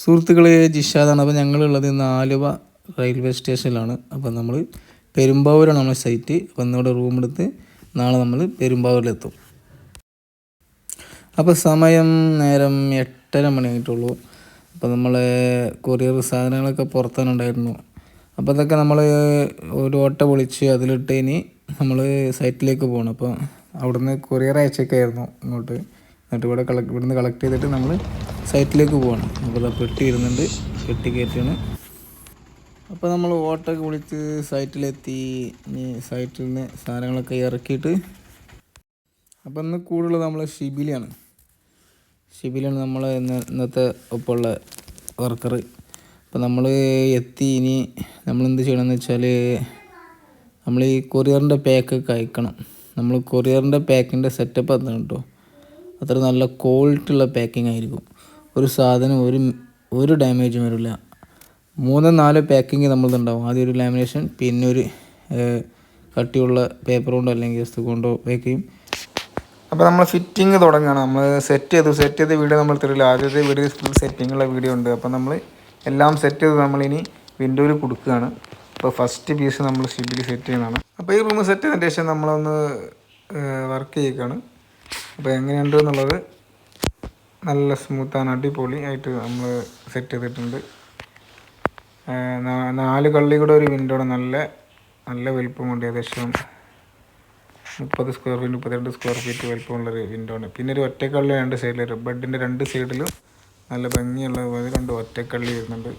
സുഹൃത്തുക്കളെ ജിഷാദാണ്. അപ്പോൾ ഞങ്ങളുള്ളത് ഇന്ന് ആലുവ റെയിൽവേ സ്റ്റേഷനിലാണ്. അപ്പോൾ നമ്മൾ പെരുമ്പാവൂരാണ് നമ്മുടെ സൈറ്റ്. അപ്പോൾ ഇന്നിവിടെ റൂം എടുത്ത് നാളെ നമ്മൾ പെരുമ്പാവൂരിലെത്തും. അപ്പോൾ സമയം നേരം എട്ടര മണിയായിട്ടുള്ളൂ. അപ്പോൾ നമ്മൾ കൊറിയർ സാധനങ്ങളൊക്കെ പുറത്താനുണ്ടായിരുന്നു അപ്പോൾ അതൊക്കെ നമ്മൾ ഒരു ഓട്ട വിളിച്ച് അതിലിട്ട് ഇനി നമ്മൾ സൈറ്റിലേക്ക് പോകണം. അപ്പോൾ അവിടുന്ന് കൊറിയർ അയച്ചൊക്കെ ആയിരുന്നു ഇങ്ങോട്ട്. എന്നിട്ട് ഇവിടെ കളക്ട് ഇവിടുന്ന് കളക്ട് ചെയ്തിട്ട് നമ്മൾ സൈറ്റിലേക്ക് പോകണം. അപ്പോൾ പെട്ടി ഇരുന്നുണ്ട്. പെട്ടി കയറ്റിയാണ്. അപ്പോൾ നമ്മൾ ഓട്ടൊക്കെ വിളിച്ച് സൈറ്റിലെത്തി ഇനി സൈറ്റിൽ നിന്ന് സാധനങ്ങളൊക്കെ ഇറക്കിയിട്ട് അപ്പോൾ ഇന്ന് കൂടുതൽ നമ്മൾ ഷിബിലിയാണ് ഷിബിലാണ് നമ്മൾ ഇന്ന് ഇന്നത്തെ ഒപ്പമുള്ള വർക്കർ അപ്പോൾ നമ്മൾ എത്തി. ഇനി നമ്മൾ എന്ത് ചെയ്യണമെന്ന് വെച്ചാൽ നമ്മൾ ഈ കൊറിയറിന്റെ പാക്കൊക്കെ അയക്കണം. നമ്മൾ കൊറിയറിന്റെ പാക്കിന്റെ സെറ്റപ്പ് അതാണ് കേട്ടോ അത്ര നല്ല ക്വാളിറ്റി ഉള്ള പാക്കിംഗ് ആയിരിക്കും. ഒരു സാധനം ഒരു ഒരു ഡാമേജും വരില്ല. മൂന്ന് നാല് പാക്കിങ് നമ്മളിതുണ്ടാവും ആദ്യം ഒരു ലാമിനേഷൻ പിന്നെ ഒരു കട്ടിയുള്ള പേപ്പർ കൊണ്ടോ അല്ലെങ്കിൽ വസ്തു കൊണ്ടോ പാക്ക് ചെയ്യും. അപ്പോൾ നമ്മൾ ഫിറ്റിംഗ് തുടങ്ങുകയാണ് നമ്മൾ സെറ്റ് ചെയ്തു. സെറ്റ് ചെയ്ത വീഡിയോ നമ്മൾ തരില്ല ആദ്യത്തെ വീഡിയോ ഫുൾ സെറ്റിങ്ങുള്ള വീഡിയോ ഉണ്ട്. അപ്പോൾ നമ്മൾ എല്ലാം സെറ്റ് ചെയ്ത് നമ്മളിനി വിൻഡോയിൽ കൊടുക്കുകയാണ്. അപ്പോൾ ഫസ്റ്റ് പീസ് നമ്മൾ ഷിബിൽ സെറ്റ് ചെയ്യുന്നതാണ്. അപ്പോൾ ഈ റൂം സെറ്റ് ചെയ്തതിന് ശേഷം നമ്മളൊന്ന് വർക്ക് ചെയ്യുകയാണ് അപ്പോൾ എങ്ങനെയുണ്ട് എന്നുള്ളത് നല്ല സ്മൂത്താണ് അടിപൊളി ആയിട്ട് നമ്മൾ സെറ്റ് ചെയ്തിട്ടുണ്ട്. നാല് കള്ളി കൂടെ ഒരു വിൻഡോടെ നല്ല നല്ല വലിപ്പമുണ്ട് ഏകദേശം മുപ്പത് സ്ക്വയർ ഫീറ്റ് മുപ്പത്തിരണ്ട് സ്ക്വയർ ഫീറ്റ് വലിപ്പമുള്ളൊരു വിൻഡോ ആണ്. പിന്നെ ഒരു ഒറ്റക്കള്ളി രണ്ട് സൈഡിൽ ബെഡിന്റെ രണ്ട് സൈഡിലും നല്ല ഭംഗിയുള്ള പോലെ രണ്ട് ഒറ്റക്കള്ളി വരുന്നുണ്ട്.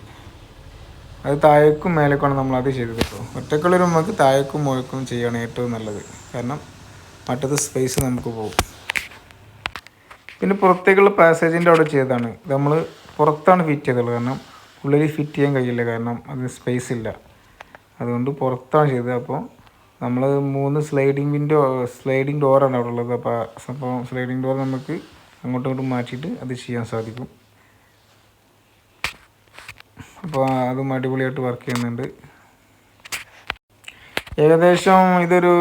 അത് താഴേക്കും മേലേക്കാണ് നമ്മൾ അത് ചെയ്തത് കേട്ടോ ഒറ്റക്കള്ളി നമുക്ക് താഴേക്കും മുഴക്കും ചെയ്യുകയാണ് ഏറ്റവും നല്ലത്. കാരണം മറ്റത് സ്പേസ് നമുക്ക് പോകും പിന്നെ പുറത്തേക്കുള്ള പാസേജിന്റെ അവിടെ ചെയ്തതാണ്. ഇത് നമ്മൾ പുറത്താണ് ഫിറ്റ് ചെയ്തുള്ളത് കാരണം ഉള്ളിൽ ഫിറ്റ് ചെയ്യാൻ കഴിയില്ല. കാരണം അത് സ്പേസ് ഇല്ല. അതുകൊണ്ട് പുറത്താണ് ചെയ്തത്. അപ്പോൾ നമ്മൾ മൂന്ന് സ്ലൈഡിംഗ് വിൻഡോ സ്ലൈഡിങ് ഡോറാണ് അവിടെ ഉള്ളത്. അപ്പോൾ സംഭവം സ്ലൈഡിങ് ഡോർ നമുക്ക് അങ്ങോട്ടും ഇങ്ങോട്ടും മാറ്റിയിട്ട് അത് ചെയ്യാൻ സാധിക്കും. അപ്പോൾ അതും അടിപൊളിയായിട്ട് വർക്ക് ചെയ്യുന്നുണ്ട്. ഏകദേശം ഇതൊരു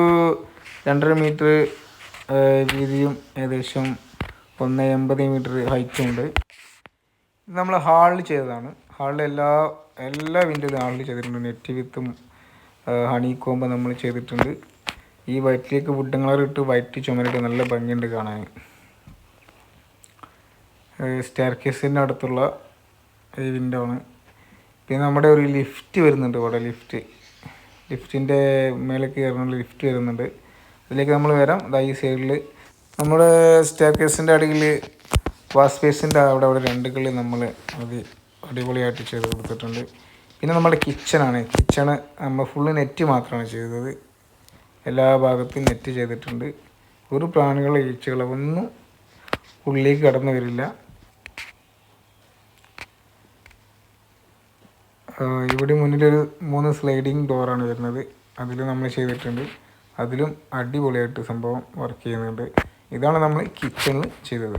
രണ്ടര മീറ്റർ വീതിയും ഏകദേശം ഒന്ന് എൺപത് മീറ്റർ ഹൈറ്റും ഉണ്ട്. ഇത് നമ്മൾ ഹാളിൽ ചെയ്തതാണ്. ഹാളിൽ എല്ലാ എല്ലാ വിൻഡോയും ഹാളിൽ ചെയ്തിട്ടുണ്ട്. നെറ്റ് വിത്തും ഹണി കോമ്പ് നമ്മൾ ചെയ്തിട്ടുണ്ട്. ഈ വൈറ്റിലേക്ക് വുഡ് കളർ ഇട്ട് വൈറ്റ് ചുമരിട്ട് നല്ല ഭംഗിയുണ്ട് കാണാൻ. സ്റ്റെയർ കേസിന്റെ അടുത്തുള്ള ഈ വിൻഡോ ആണ്. പിന്നെ നമ്മുടെ ഒരു ലിഫ്റ്റ് വരുന്നുണ്ട് ഇവിടെ ലിഫ്റ്റ് ലിഫ്റ്റിന്റെ മേലേക്ക് കയറുന്ന ലിഫ്റ്റ് വരുന്നുണ്ട്. അതിലേക്ക് നമ്മൾ വരാം. അതായത് ഈ സൈഡിൽ നമ്മുടെ സ്റ്റെയർ കേസിന്റെ അടിയിൽ വാഷ് അവിടെ അവിടെ രണ്ട് കളി നമ്മൾ അത് അടിപൊളിയായിട്ട് ചെയ്ത് കൊടുത്തിട്ടുണ്ട്. പിന്നെ നമ്മുടെ കിച്ചണാണ് കിച്ചണ് നമ്മൾ ഫുള്ള് നെറ്റ് മാത്രമാണ് ചെയ്തത്. എല്ലാ ഭാഗത്തും നെറ്റ് ചെയ്തിട്ടുണ്ട്. ഒരു പ്രാണികളോ ഈച്ചകളോ ഒന്നും ഉള്ളിലേക്ക് കടന്നു വരില്ല. ഇവിടെ മുന്നിലൊരു മൂന്ന് സ്ലൈഡിങ് ഡോറാണ് വരുന്നത്. അതിൽ നമ്മൾ ചെയ്തിട്ടുണ്ട്. അതിലും അടിപൊളിയായിട്ട് സംഭവം വർക്ക് ചെയ്യുന്നുണ്ട്. ഇതാണ് നമ്മൾ കിച്ചണിൽ ചെയ്തത്.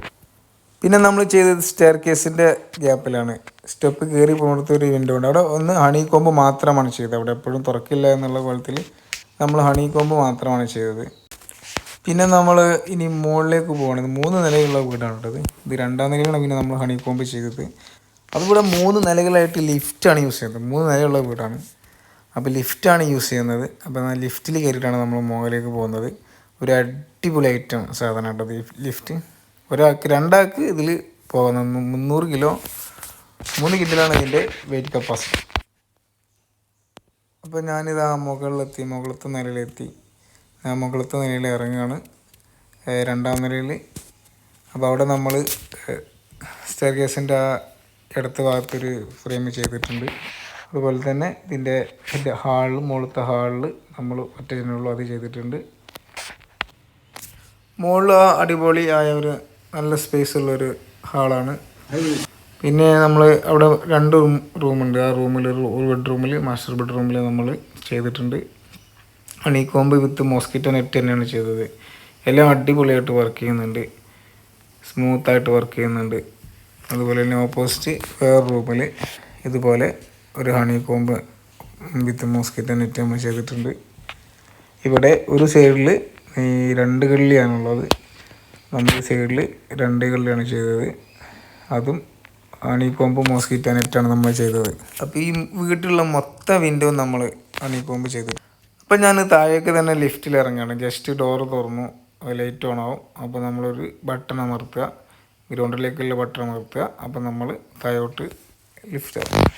പിന്നെ നമ്മൾ ചെയ്തത് സ്റ്റെയർ കേസിന്റെ ഗ്യാപ്പിലാണ് സ്റ്റെപ്പ് കയറി പോകുന്നിടത്ത് ഒരു വിൻഡോ ഉണ്ട്. അവിടെ ഒന്ന് ഹണി കോമ്പ് മാത്രമാണ് ചെയ്തത്. അവിടെ എപ്പോഴും തുറക്കില്ല എന്നുള്ള കോലത്തിൽ നമ്മൾ ഹണി കോമ്പ് മാത്രമാണ് ചെയ്തത്. പിന്നെ നമ്മൾ ഇനി മുകളിലേക്ക് പോകണത് മൂന്ന് നിലയുള്ള വീടാണ് കേട്ടത് ഇത്. രണ്ടാം നിലയിലാണ് പിന്നെ നമ്മൾ ഹണി കോമ്പ് ചെയ്തത്. അതുകൂടെ മൂന്ന് നിലകളായിട്ട് ലിഫ്റ്റാണ് യൂസ് ചെയ്യുന്നത്. മൂന്ന് നിലയുള്ള വീടാണ്. അപ്പോൾ ലിഫ്റ്റാണ് യൂസ് ചെയ്യുന്നത്. അപ്പോൾ ലിഫ്റ്റിൽ കയറിയിട്ടാണ് നമ്മൾ മുകളിലേക്ക് പോകുന്നത്. ഒരു അടിപൊളി ഐറ്റം സാധനം കേട്ടോ ലിഫ്റ്റ് ഒരാൾക്ക് രണ്ടാൾക്ക് ഇതിൽ പോകുന്ന മുന്നൂറ് കിലോ മൂന്ന് കിലോയാണ് ഇതിന്റെ വെയിറ്റ് കപ്പാസിറ്റി അപ്പോൾ ഞാനിത് ആ മുകളിലെത്തി മുകളിലത്തെ നിലയിലെത്തി. ഞാൻ മുകളിലത്തെ നിലയിൽ ഇറങ്ങുകയാണ്. രണ്ടാം നിലയിൽ. അപ്പോൾ അവിടെ നമ്മൾ സ്റ്റെയർ കേസിന്റെ ആ ഇടത്ത് ഭാഗത്തൊരു ഫ്രെയിം ചെയ്തിട്ടുണ്ട്. അതുപോലെ തന്നെ ഇതിന്റെ ഹാളിൽ മുകളിലത്തെ ഹാളിൽ നമ്മൾ ഒറ്റ ജനലുള്ളൂ അത് ചെയ്തിട്ടുണ്ട്. മുകളിൽ അടിപൊളി ആയ ഒരു നല്ല സ്പേസ് ഉള്ളൊരു ഹാളാണ് പിന്നെ നമ്മൾ അവിടെ രണ്ട് റൂം റൂമുണ്ട് ആ റൂമിൽ ഒരു ബെഡ്റൂമിൽ മാസ്റ്റർ ബെഡ്റൂമിൽ നമ്മൾ ചെയ്തിട്ടുണ്ട്. അണീക്കോമ്പ് വിത്ത് മോസ്കിറ്റോ നെറ്റ് തന്നെയാണ് ചെയ്തത്. എല്ലാം അടിപൊളിയായിട്ട് വർക്ക് ചെയ്യുന്നുണ്ട്. സ്മൂത്തായിട്ട് വർക്ക് ചെയ്യുന്നുണ്ട്. അതുപോലെ തന്നെ ഓപ്പോസിറ്റ് വേറെ റൂമിൽ ഇതുപോലെ ഒരു honeycomb with mosquito net നമ്മൾ ചെയ്തിട്ടുണ്ട്. ഇവിടെ ഒരു സൈഡിൽ ഈ രണ്ട് കള്ളിയാണുള്ളത്. നമ്മുടെ സൈഡിൽ രണ്ട് കള്ളിയാണ് ചെയ്തത്. അതും അണിക്കോമ്പ് മോസ്കിറ്റോ നെറ്റാണ് നമ്മൾ ചെയ്തത്. അപ്പോൾ ഈ വീട്ടിലുള്ള മൊത്തം വിൻഡോ നമ്മൾ അണിക്കോമ്പ് ചെയ്തു. അപ്പോൾ ഞാൻ താഴേക്ക് തന്നെ ലിഫ്റ്റിൽ ഇറങ്ങുകയാണ്. ജസ്റ്റ് ഡോർ തുറന്നു. ലൈറ്റ് ഓൺ ആവും. അപ്പോൾ നമ്മളൊരു ബട്ടൺ അമർത്തുക. ഗ്രൗണ്ടിലേക്കുള്ള ബട്ടൺ അമർത്തുക. അപ്പോൾ നമ്മൾ താഴോട്ട് ലിഫ്റ്റ് ആവും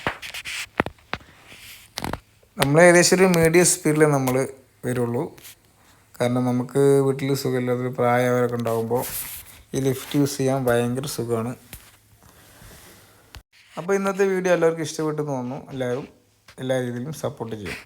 നമ്മൾ ഏകദേശം ഒരു മീഡിയം സ്പീഡിൽ നമ്മൾ വരുള്ളൂ. കാരണം നമുക്ക് വീട്ടിൽ സുഖമില്ലാത്തൊരു പ്രായമായവരൊക്കെ ഉണ്ടാകുമ്പോൾ ഈ ലിഫ്റ്റ് യൂസ് ചെയ്യാൻ ഭയങ്കര സുഖമാണ്. അപ്പോൾ ഇന്നത്തെ വീഡിയോ എല്ലാവർക്കും ഇഷ്ടപ്പെട്ടു തോന്നുന്നു. എല്ലാവരും എല്ലാ രീതിയിലും സപ്പോർട്ട് ചെയ്യും